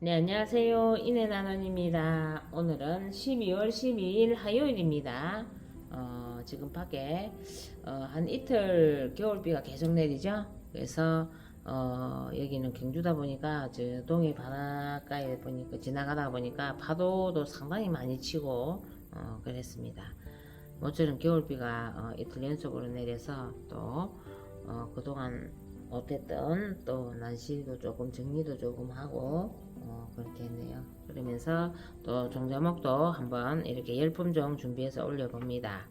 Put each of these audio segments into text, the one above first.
네, 안녕하세요. 이내나눔입니다. 오늘은 12월 12일 화요일입니다. 어, 지금 밖에 어, 한 이틀 겨울비가 계속 내리죠. 그래서 어, 여기는 경주다 보니까 저 동해 바닷가에 보니까 지나가다 보니까 파도도 상당히 많이 치고 어, 그랬습니다. 모처럼 겨울비가 어, 이틀 연속으로 내려서 또 어, 그동안 어땠든 또 날씨도 조금 정리도 조금 하고 어, 그렇게 했네요. 그러면서 또 종자목도 한번 이렇게 열품종 준비해서 올려봅니다.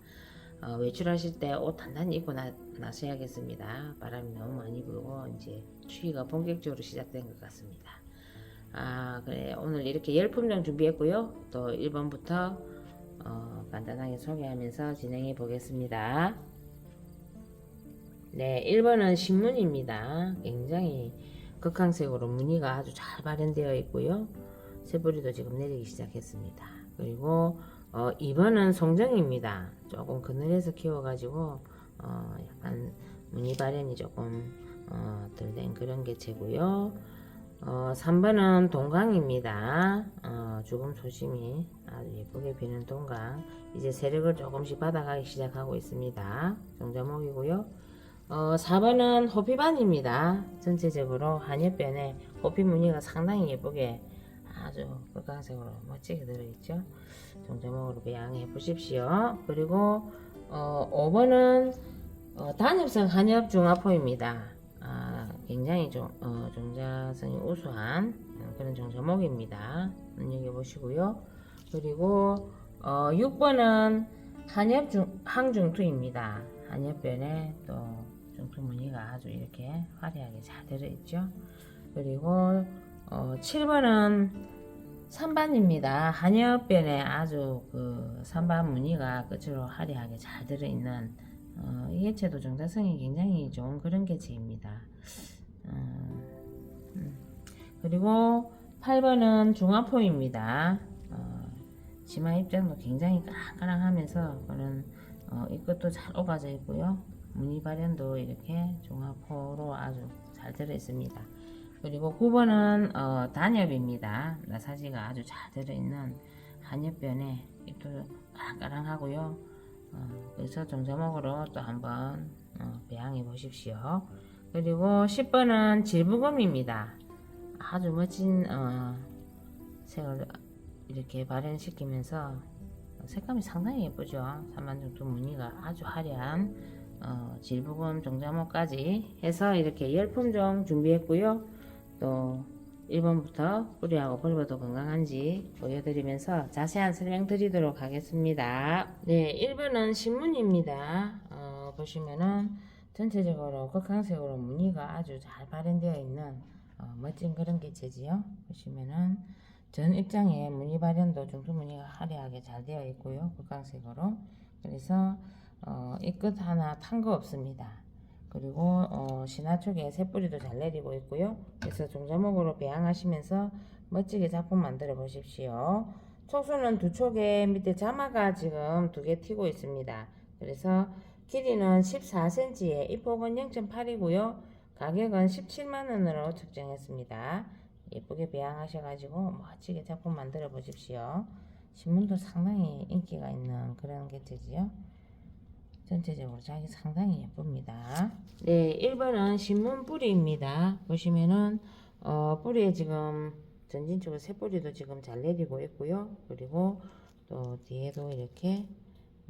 어, 외출하실 때 옷 단단히 입고 나, 나서야겠습니다. 바람이 너무 많이 불고 이제 추위가 본격적으로 시작된 것 같습니다. 아 그래 오늘 이렇게 열품종 준비했고요. 또 1번부터 어, 간단하게 소개하면서 진행해 보겠습니다. 네, 1번은 신문입니다. 굉장히 극강색으로 무늬가 아주 잘 발현되어 있고요. 새뿌리도 지금 내리기 시작했습니다. 그리고 어, 2번은 송정입니다. 조금 그늘에서 키워가지고 어, 약간 무늬 발현이 조금 어, 덜된 그런 개체고요. 어, 3번은 동강입니다. 어, 죽음 소심이 아주 예쁘게 피는 동강. 이제 세력을 조금씩 받아가기 시작하고 있습니다. 종자목이고요. 어, 4번은 호피반입니다. 전체적으로 한엽변에 호피 무늬가 상당히 예쁘게 아주 빨간색으로 멋지게 들어있죠. 종자목으로 배양해 보십시오. 그리고 어, 5번은 어, 단엽성 한엽 중화포입니다. 아, 굉장히 종, 어, 종자성이 우수한 그런 종자목입니다. 눈여겨 보시고요. 그리고 어, 6번은 한엽 중, 항중투입니다. 한엽변에 또 중투 무늬가 아주 이렇게 화려하게 잘 들어있죠. 그리고 어, 7번은 산반입니다. 한엽변에 아주 그 산반 무늬가 끝으로 화려하게 잘 들어있는 어, 이 개체도 정자성이 굉장히 좋은 그런 개체입니다. 어, 음. 그리고 8번은 중화포입니다. 어, 치마 입장도 굉장히 까랑까랑하면서 그런 어, 이 끝도 잘 오가져 있고요. 무늬 발현도 이렇게 종합호로 아주 잘 들어 있습니다. 그리고 9번은 어, 단엽입니다. 나사지가 아주 잘 들어있는 한엽변에 잎도 까랑까랑하고요. 어, 그래서 종자목으로 또 한번 어, 배양해 보십시오. 그리고 10번은 질부검입니다. 아주 멋진 어, 색을 이렇게 발현시키면서 색감이 상당히 예쁘죠. 삼만중투 무늬가 아주 화려한 어, 질부금 종자목까지 해서 이렇게 열품 종 준비했고요. 또 1번부터 뿌리하고 벌버도 건강한지 보여드리면서 자세한 설명 드리도록 하겠습니다. 네, 1번은 신문입니다. 어, 보시면은 전체적으로 극강색으로 무늬가 아주 잘 발현되어 있는 어, 멋진 그런 개체지요. 보시면은 전 입장에 무늬 발현도 중투 무늬가 화려하게 잘 되어 있고요. 극강색으로. 그래서 어, 이 끝 하나 탄 거 없습니다. 그리고 어, 신화 쪽에 새뿌리도 잘 내리고 있고요. 그래서 종자목으로 배양하시면서 멋지게 작품 만들어 보십시오. 촉수는 두 촉에 밑에 자마가 지금 두 개 튀고 있습니다. 그래서 길이는 14cm에 입폭은 0.8이고요. 가격은 17만원으로 책정했습니다. 예쁘게 배양하셔가지고 멋지게 작품 만들어 보십시오. 신문도 상당히 인기가 있는 그런 개체지요. 전체적으로 자기 상당히 예쁩니다. 네, 1번은 신문 뿌리입니다. 보시면은 어, 뿌리에 지금 전진 쪽에 새 뿌리도 지금 잘 내리고 있고요. 그리고 또 뒤에도 이렇게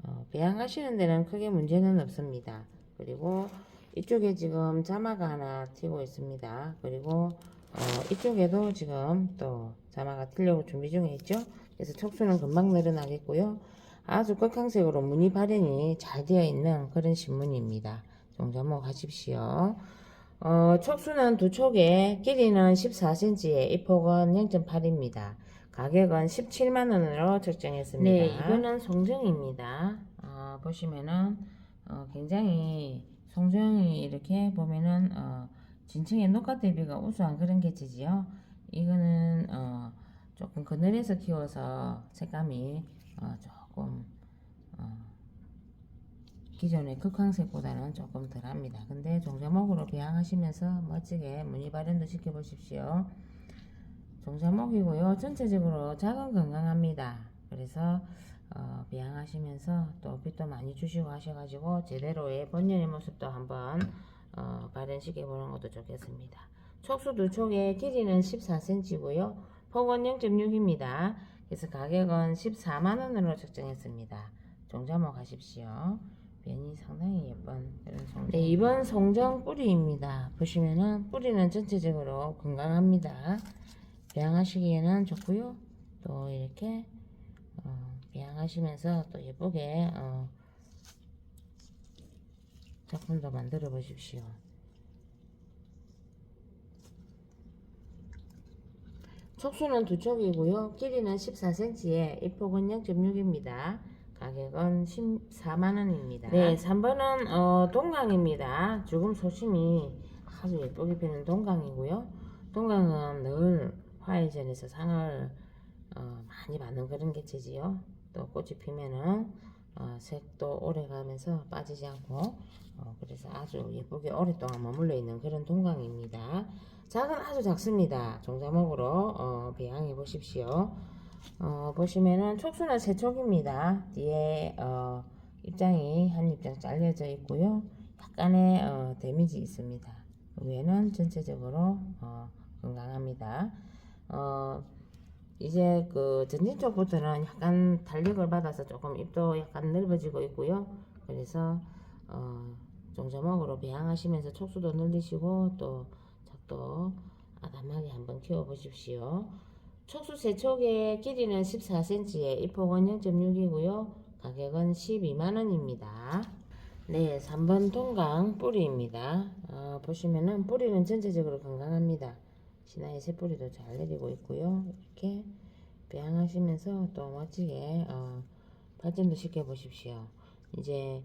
어, 배양하시는 데는 크게 문제는 없습니다. 그리고 이쪽에 지금 자마가 하나 튀고 있습니다. 그리고 어, 이쪽에도 지금 또 자마가 튀려고 준비 중에 있죠. 그래서 촉수는 금방 늘어나겠고요. 아주 극강색으로 무늬 발현이 잘 되어 있는 그런 신문입니다. 종자목 하십시오. 어, 촉수는 두 촉에 길이는 14cm에 입폭은 0.8입니다. 가격은 17만원으로 책정했습니다. 네, 이거는 송정입니다. 어, 보시면은 어, 굉장히 송정이 이렇게 보면은 어, 진층의 녹화 대비가 우수한 그런 개체지요. 이거는 어, 조금 그늘에서 키워서 색감이 어, 조금 어, 기존의 극황색보다는 조금 덜합니다. 근데 종자목으로 배양하시면서 멋지게 무늬 발현도 시켜보십시오. 종자목이고요. 전체적으로 작은 건강합니다. 그래서 어, 비양하시면서 또 빛도 많이 주시고 하셔가지고 제대로의 본연의 모습도 한번 어, 발현시켜 보는 것도 좋겠습니다. 촉수 두 촉의 길이는 14cm고요. 폭은 0.6입니다. 그래서 가격은 14만원으로 책정했습니다. 종자목 하십시오. 변이 상당히 예쁜 그런 송정. 네, 이번 송정 뿌리입니다. 보시면은 뿌리는 전체적으로 건강합니다. 배양하시기에는 좋고요. 또 이렇게 어, 배양하시면서 또 예쁘게 어, 작품도 만들어 보십시오. 촉수는 두 촉이고요. 길이는 14cm에 입폭은 0.6입니다. 가격은 14만원입니다. 네, 3번은 어, 동강입니다. 죽음 소심이 아주 예쁘게 피는 동강이고요. 동강은 늘 화해전에서 상을 어, 많이 받는 그런 개체지요. 또 꽃이 피면은 어, 색도 오래 가면서 빠지지 않고 어, 그래서 아주 예쁘게 오랫동안 머물러 있는 그런 동강입니다. 작은 아주 작습니다. 종자목으로 어, 배양해 보십시오. 어, 보시면은 촉수는 세 촉입니다. 뒤에 어, 입장이 한 입장 잘려져 있고요. 약간의 어, 데미지 있습니다. 위에는 전체적으로 어, 건강합니다. 어, 이제 그 전진 쪽부터는 약간 탄력을 받아서 조금 입도 약간 넓어지고 있고요. 그래서 어, 종자목으로 배양하시면서 촉수도 늘리시고 또 작도 아담하게 한번 키워 보십시오. 촉수 세촉의 길이는 14cm에 입폭은 0.6이고요. 가격은 12만원입니다. 네, 3번 동강 뿌리입니다. 어, 보시면은 뿌리는 전체적으로 건강합니다. 신화의 새뿌리도 잘 내리고 있고요. 이렇게 배양하시면서 또 멋지게 어, 발전도 시켜 보십시오. 이제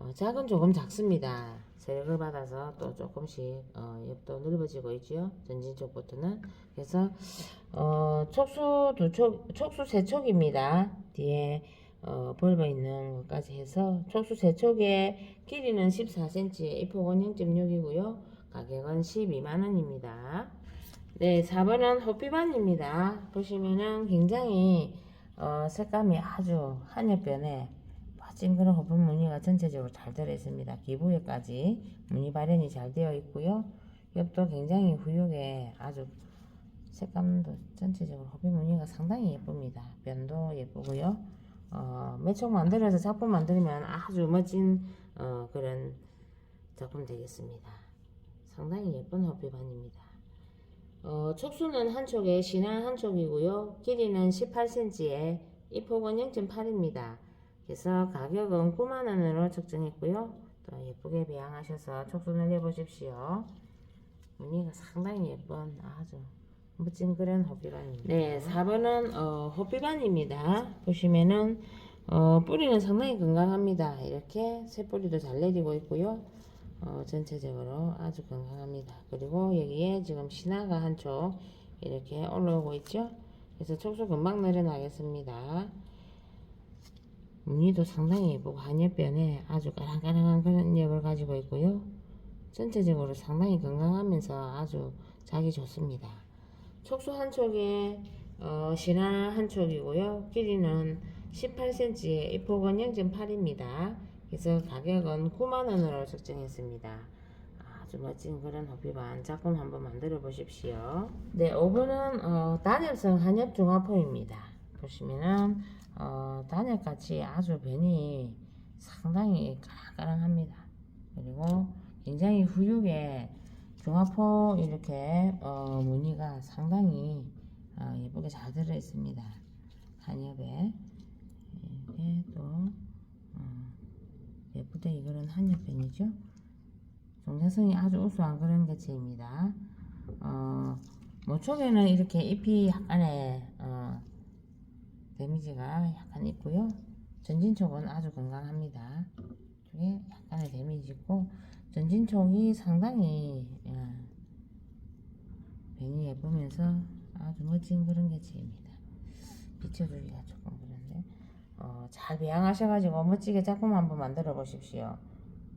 어, 작은 조금 작습니다. 세력을 받아서 또 조금씩 어, 옆도 넓어지고 있죠. 전진 쪽부터는 그래서 어, 촉수 두 촉, 촉수 세 촉입니다. 뒤에 어, 벌버 있는 것까지 해서 촉수 세 촉의 길이는 14cm, 입폭은 0.6이고요. 가격은 12만 원입니다. 네, 4번은 호피반입니다. 보시면은 굉장히 어, 색감이 아주 한여변에 빠진 그런 호분 무늬가 전체적으로 잘 들어 있습니다. 기부에까지 무늬 발현이 잘 되어 있고요. 옆도 굉장히 후육에 아주 색감도 전체적으로 호빈 무늬가 상당히 예쁩니다. 변도 예쁘고요. 어, 매촉 만들어서 작품 만들면 아주 멋진 어, 그런 작품 되겠습니다. 상당히 예쁜 호피반입니다. 어, 촉수는 한 촉에 신화 한 촉이고요. 길이는 18cm에 입폭은 0.8입니다. 그래서 가격은 9만원으로 책정했고요. 또 예쁘게 배양하셔서 촉수 늘려보십시오. 무늬가 상당히 예쁜 아주 멋진 그런 호피반입니다. 네, 4번은 어, 호피반입니다. 보시면은 어, 뿌리는 상당히 건강합니다. 이렇게 새뿌리도 잘 내리고 있고요. 어, 전체적으로 아주 건강합니다. 그리고 여기에 지금 신화가 한 쪽 이렇게 올라오고 있죠. 그래서 촉수 금방 늘어나겠습니다. 무늬도 상당히 예쁘고 한여변에 아주 까랑까랑한 그런 역을 가지고 있고요. 전체적으로 상당히 건강하면서 아주 자기 좋습니다. 촉수 한 촉에 어, 신화 한 촉이고요. 길이는 18cm에 입폭은 0.8입니다. 그래서 가격은 9만원으로 책정했습니다. 아주 멋진 그런 호피반 작품 한번 만들어 보십시오. 네, 5번은 어, 단엽성 한엽 중화포입니다. 보시면은 어, 단엽같이 아주 변이 상당히 까랑까랑합니다. 그리고 굉장히 후육에 중화포 이렇게 어, 무늬가 상당히 어, 예쁘게 잘 들어 있습니다. 한엽에 이렇게 또 어, 예쁘다 이거는 한엽변이죠. 종자성이 아주 우수한 그런 개체입니다. 어, 모촉에는 이렇게 잎이 약간의 어, 데미지가 약간 있고요. 전진촉은 아주 건강합니다. 이게 약간의 데미지 있고 전진촉이 상당히 예, 변이 예쁘면서 아주 멋진 그런 개체입니다. 비춰주기가 조금 그런데 어, 잘 배양하셔가지고 멋지게 작품 한번 만들어 보십시오.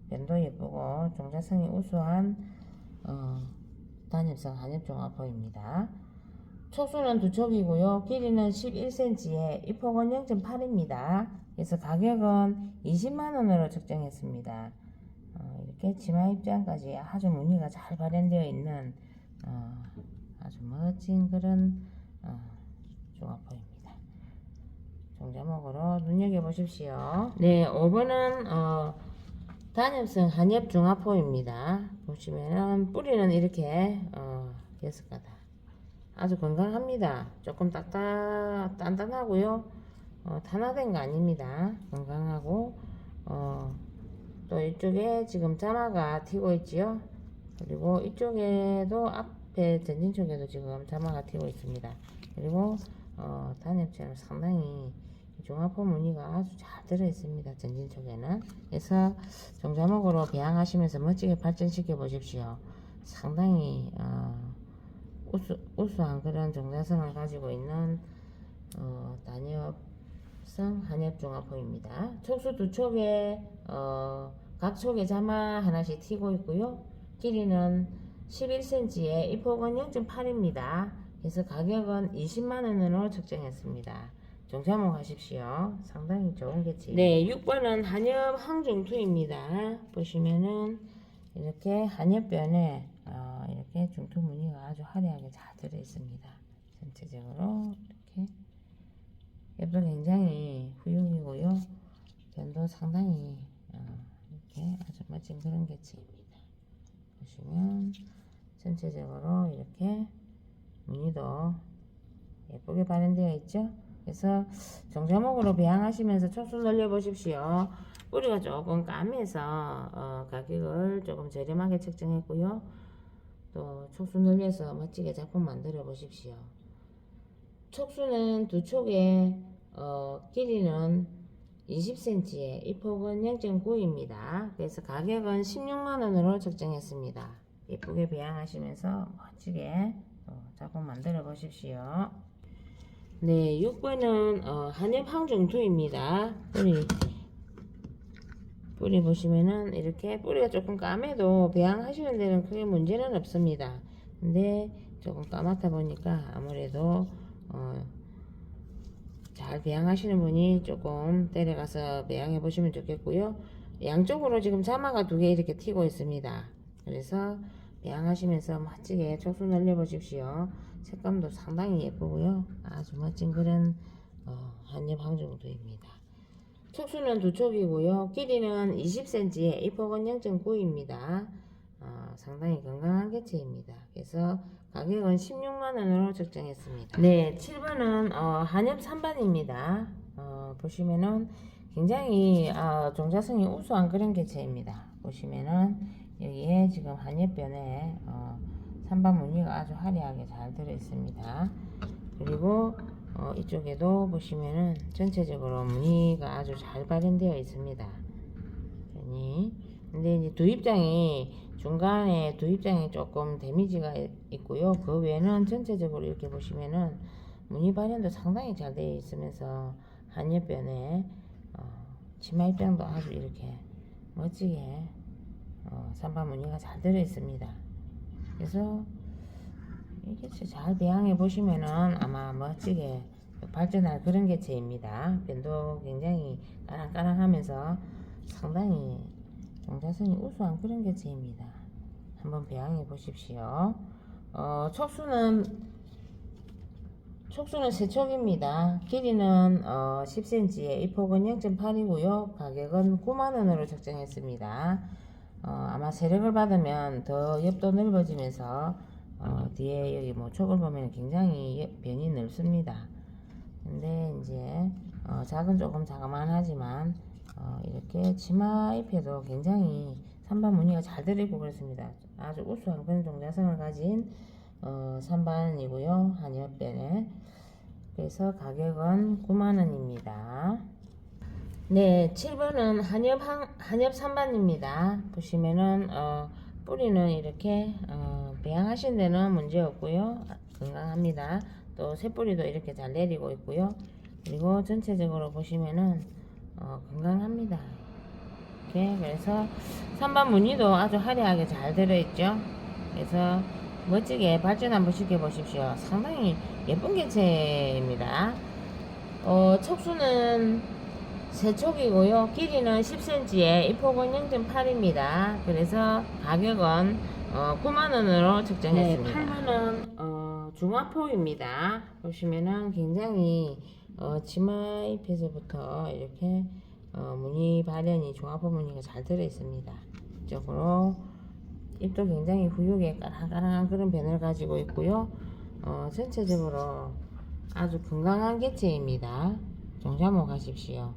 변도 예쁘고 종자성이 우수한 어, 단엽성 한엽종합포입니다. 촉수는 두 촉이고요. 길이는 11cm에 이 폭은 0.8입니다. 그래서 가격은 20만원으로 책정했습니다. 어, 이렇게 치마 입장까지 아주 무늬가 잘 발현되어 있는 어, 아주 멋진 그런 어, 종합포입니다. 종자목으로 눈여겨보십시오. 네, 5번은 어, 단엽성 한엽 중화포입니다. 보시면은 뿌리는 이렇게 어, 여섯 가닥. 아주 건강합니다. 조금 딱딱 단단하고요. 어, 탄화된 거 아닙니다. 건강하고 어, 또 이쪽에 지금 자마가 튀고 있지요. 그리고 이쪽에도 앞에 전진 쪽에도 지금 자마가 튀고 있습니다. 그리고 어, 단엽처럼 상당히 종합포 무늬가 아주 잘 들어 있습니다. 전진 쪽에는 그래서 종자목으로 배양하시면서 멋지게 발전시켜 보십시오. 상당히 어, 우수, 우수한 그런 종자성을 가지고 있는 어, 단엽성 한엽종합포입니다. 촉수 두 촉에 어, 각 촉에 자마 하나씩 튀고 있고요. 길이는 11cm에 이 폭은 0.8입니다. 그래서 가격은 20만원으로 책정했습니다. 종자목 하십시오. 상당히 좋은 개체. 네, 6번은 한엽 항중투입니다. 보시면은 이렇게 한엽변에 어, 이렇게 중투 무늬가 아주 화려하게 잘 들어 있습니다. 전체적으로 이렇게 옆도 굉장히 후용이고요. 변도 상당히 어, 이렇게 아주 멋진 그런 개체입니다. 보시면 전체적으로 이렇게 무늬도 예쁘게 발현되어 있죠. 그래서 정자목으로 배양하시면서 촉수 늘려 보십시오. 뿌리가 조금 까매서 어, 가격을 조금 저렴하게 책정했고요. 또 촉수 늘려서 멋지게 작품 만들어 보십시오. 촉수는 두 촉에 어, 길이는 20cm에 이 폭은 0.9입니다. 그래서 가격은 16만원으로 책정했습니다. 예쁘게 배양하시면서 멋지게 또 작품 만들어 보십시오. 네, 6번은 어, 한엽 항중투입니다. 뿌리 뿌리 보시면은 이렇게 뿌리가 조금 까매도 배양하시는 데는 크게 문제는 없습니다. 근데 조금 까맣다 보니까 아무래도 어, 잘 배양하시는 분이 조금 데려가서 배양해 보시면 좋겠고요. 양쪽으로 지금 자마가 두 개 이렇게 튀고 있습니다. 그래서 배양하시면서 멋지게 촉수 늘려 보십시오. 색감도 상당히 예쁘고요. 아주 멋진 그런 어, 한엽 항정도입니다. 촉수는 두 촉이고요. 길이는 20cm에 이 폭은 0.9입니다. 어, 상당히 건강한 개체입니다. 그래서 가격은 16만원으로 책정했습니다. 네, 7번은 어, 한엽 3반입니다. 어, 보시면은 굉장히 어, 종자성이 우수한 그런 개체입니다. 보시면은 여기에 지금 한엽변에 어, 3반 무늬가 아주 화려하게 잘 들어 있습니다. 그리고 어, 이쪽에도 보시면은 전체적으로 무늬가 아주 잘 발현되어 있습니다. 변이. 근데 이제 두 입장이 중간에 두 입장이 조금 데미지가 있고요. 그 외에는 전체적으로 이렇게 보시면은 무늬 발현도 상당히 잘 되어 있으면서 한엽변에 어, 치마 입장도 아주 이렇게 멋지게 어, 산반 무늬가 잘 들어 있습니다. 그래서 이게 잘 배양해 보시면은 아마 멋지게 발전할 그런 개체입니다. 변도 굉장히 까랑까랑하면서 상당히 종자성이 우수한 그런 개체입니다. 한번 배양해 보십시오. 어, 촉수는 촉수는 세 촉입니다. 길이는 어, 10cm에 이 폭은 0.8이고요. 가격은 9만원으로 책정했습니다. 어, 아마 세력을 받으면 더 옆도 넓어지면서 어, 뒤에 여기 뭐 촉을 보면 굉장히 예- 변이 넓습니다. 근데 이제 어, 작은 조금 자그만하지만 어, 이렇게 치마 잎에도 굉장히 산반 무늬가 잘 들어있고 그렇습니다. 아주 우수한 그런 종자성을 가진 어, 산반이고요. 한엽변에 그래서 가격은 9만원입니다. 네, 7번은 한엽 한, 한엽 3반입니다. 보시면은 어, 뿌리는 이렇게 어, 배양하신 데는 문제 없고요. 아, 건강합니다. 또 새뿌리도 이렇게 잘 내리고 있고요. 그리고 전체적으로 보시면은 어, 건강합니다. 이렇게 그래서 3반 무늬도 아주 화려하게 잘 들어있죠. 그래서 멋지게 발전 한번 시켜보십시오. 상당히 예쁜 개체입니다. 어, 척수는 세촉이고요. 길이는 10cm에 이 폭은 0.8입니다. 그래서 가격은 어, 9만원으로 책정했습니다. 네, 8만원 어, 중화포입니다. 보시면은 굉장히 어, 치마 잎에서부터 이렇게 어, 무늬 발현이 중화포 무늬가 잘 들어 있습니다. 이쪽으로 잎도 굉장히 후육에 까랑까랑한 그런 변을 가지고 있고요. 어, 전체적으로 아주 건강한 개체입니다. 종자모 가십시오.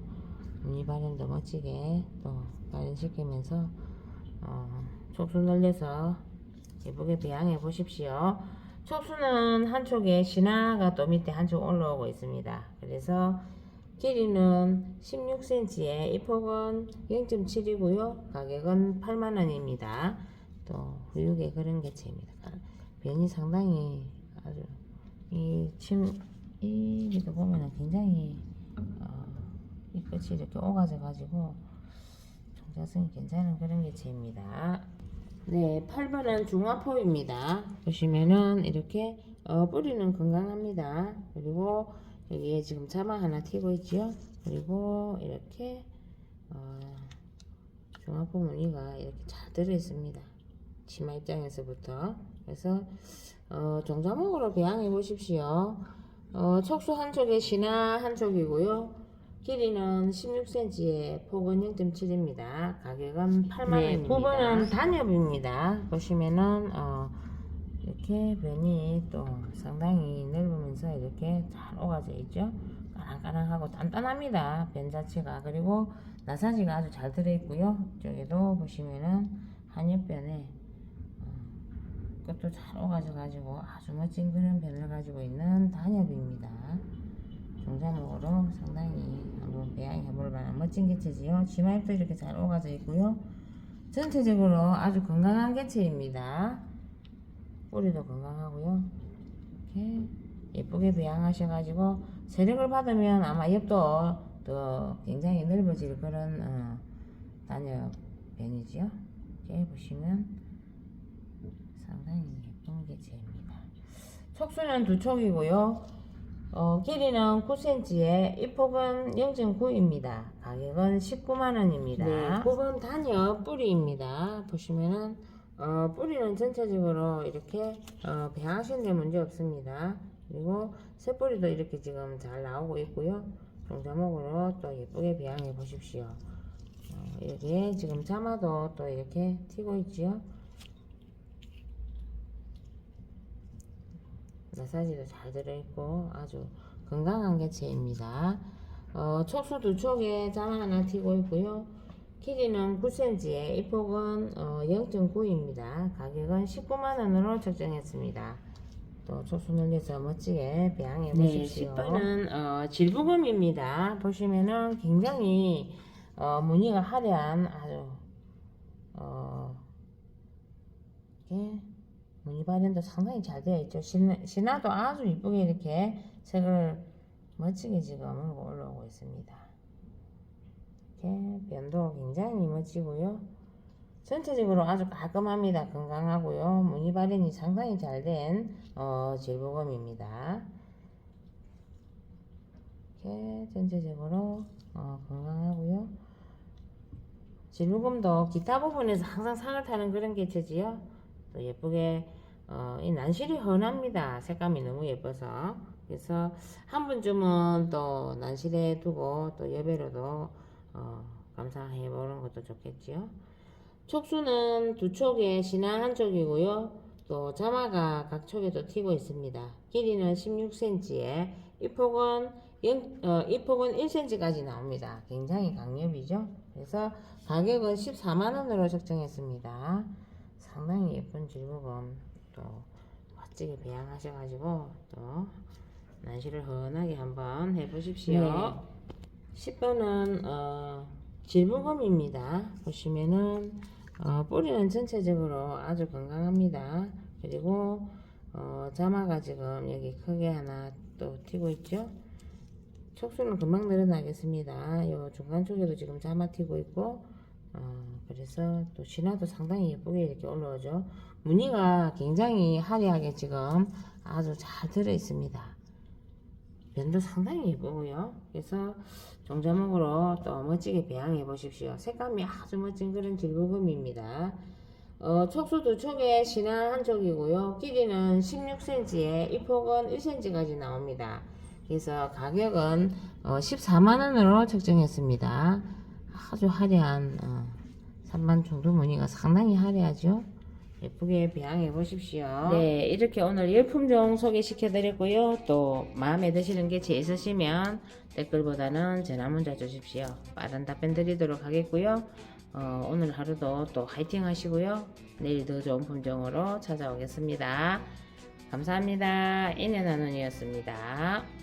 무늬 발현도 멋지게 또 발현시키면서 어, 촉수 늘려서 예쁘게 배양해 보십시오. 촉수는 한쪽에 신화가 또 밑에 한쪽 올라오고 있습니다. 그래서 길이는 16cm에 이 폭은 0.7이고요. 가격은 8만원입니다. 또 후육의 그런 개체입니다. 변이 상당히 아주 이 침 이리도 보면은 굉장히 어, 이 끝이 이렇게 오가져 가지고 종자성이 괜찮은 그런 개체입니다. 네, 8번은 중화포입니다. 보시면은 이렇게 어, 뿌리는 건강합니다. 그리고 여기에 지금 자마 하나 튀고 있지요. 그리고 이렇게 어, 중화포 무늬가 이렇게 잘 들어 있습니다. 치마 입장에서부터 그래서 어, 종자목으로 배양해 보십시오. 어, 척수 한쪽에 신화 한쪽이고요. 길이는 16cm에 폭은 0.7입니다. 가격은 8만원입니다. 9번은 단엽입니다. 보시면은 어, 이렇게 변이 또 상당히 넓으면서 이렇게 잘 오가져 있죠. 까랑까랑하고 단단합니다. 변 자체가 그리고 나사지가 아주 잘 들어있고요. 이쪽에도 보시면은 한엽변에 어, 끝도 잘 오가져 가지고 아주 멋진 그런 변을 가지고 있는 단엽입니다. 종자목으로 상당히 한번 배양해볼 만한 멋진 개체지요. 치마잎도 이렇게 잘 오가져 있고요. 전체적으로 아주 건강한 개체입니다. 뿌리도 건강하고요. 이렇게 예쁘게 배양하셔가지고 세력을 받으면 아마 잎도 더 굉장히 넓어질 그런 어, 단엽 변이지요. 이렇게 보시면 상당히 예쁜 개체입니다. 촉수는 두 촉이고요. 어, 길이는 9cm에 이 폭은 0.9입니다. 가격은 19만원입니다. 네, 9번 단엽 뿌리입니다. 보시면은 어, 뿌리는 전체적으로 이렇게 어, 배양하시는데 문제 없습니다. 그리고 새뿌리도 이렇게 지금 잘 나오고 있고요. 종자목으로 또 예쁘게 배양해 보십시오. 어, 여기에 지금 자마도 또 이렇게 튀고 있지요. 마사지도 잘 들어있고 아주 건강한 개체입니다. 어, 촉수 두 촉에 자마 하나 튀고 있고요. 길이는 9cm에 이 폭은 어, 0.9입니다. 가격은 19만원으로 책정했습니다. 또 촉수 늘려서 멋지게 배양해 보십시오. 네, 10번은 어, 질부금입니다. 보시면은 굉장히 어, 무늬가 화려한 아주 어, 이렇게 무늬 발현도 상당히 잘 되어 있죠. 신, 신화 도 아주 이쁘게 이렇게 색을 멋지게 지금 올라오고 있습니다. 이렇게 변도 굉장히 멋지고요. 전체적으로 아주 깔끔합니다. 건강하고요. 무늬 발현이 상당히 잘된 어, 질보검입니다. 이렇게 전체적으로 어, 건강하고요. 질부금도 기타 부분에서 항상 상을 타는 그런 개체지요. 또 예쁘게 어, 이 난실이 흔합니다. 색감이 너무 예뻐서. 그래서 한 번쯤은 또 난실에 두고 또 여배로도 어, 감상해 보는 것도 좋겠지요. 촉수는 두 촉에 신화 한 촉이고요. 또 자마가 각 촉에도 튀고 있습니다. 길이는 16cm에 이 폭은 0, 어, 이 폭은 1cm까지 나옵니다. 굉장히 강력이죠. 그래서 가격은 14만원으로 책정했습니다. 상당히 예쁜 질무금 또 멋지게 배양하셔가지고 또 난시를 흔하게 한번 해보십시오. 네. 10번은 어, 질부검입니다. 보시면은 어, 뿌리는 전체적으로 아주 건강합니다. 그리고 어, 자마가 지금 여기 크게 하나 또 튀고 있죠. 촉수는 금방 늘어나겠습니다. 요 중간 쪽에도 지금 자마 튀고 있고 어, 그래서 또 신화도 상당히 예쁘게 이렇게 올라오죠. 무늬가 굉장히 화려하게 지금 아주 잘 들어 있습니다. 면도 상당히 예쁘고요. 그래서 종자목으로 또 멋지게 배양해 보십시오. 색감이 아주 멋진 그런 질부금입니다. 어, 촉수 두 촉에 신한 한 촉이고요. 길이는 16cm에 이 폭은 1cm까지 나옵니다. 그래서 가격은 어, 14만원으로 책정했습니다. 아주 화려한 어, 3만 정도 무늬가 상당히 화려하죠. 예쁘게 배양해 보십시오. 네, 이렇게 오늘 열품종 소개시켜 드렸고요. 또 마음에 드시는 게 제일 있으시면 댓글보다는 전화 문자 주십시오. 빠른 답변 드리도록 하겠고요. 어, 오늘 하루도 또 화이팅 하시고요. 내일 더 좋은 품종으로 찾아오겠습니다. 감사합니다. 인연한운이었습니다.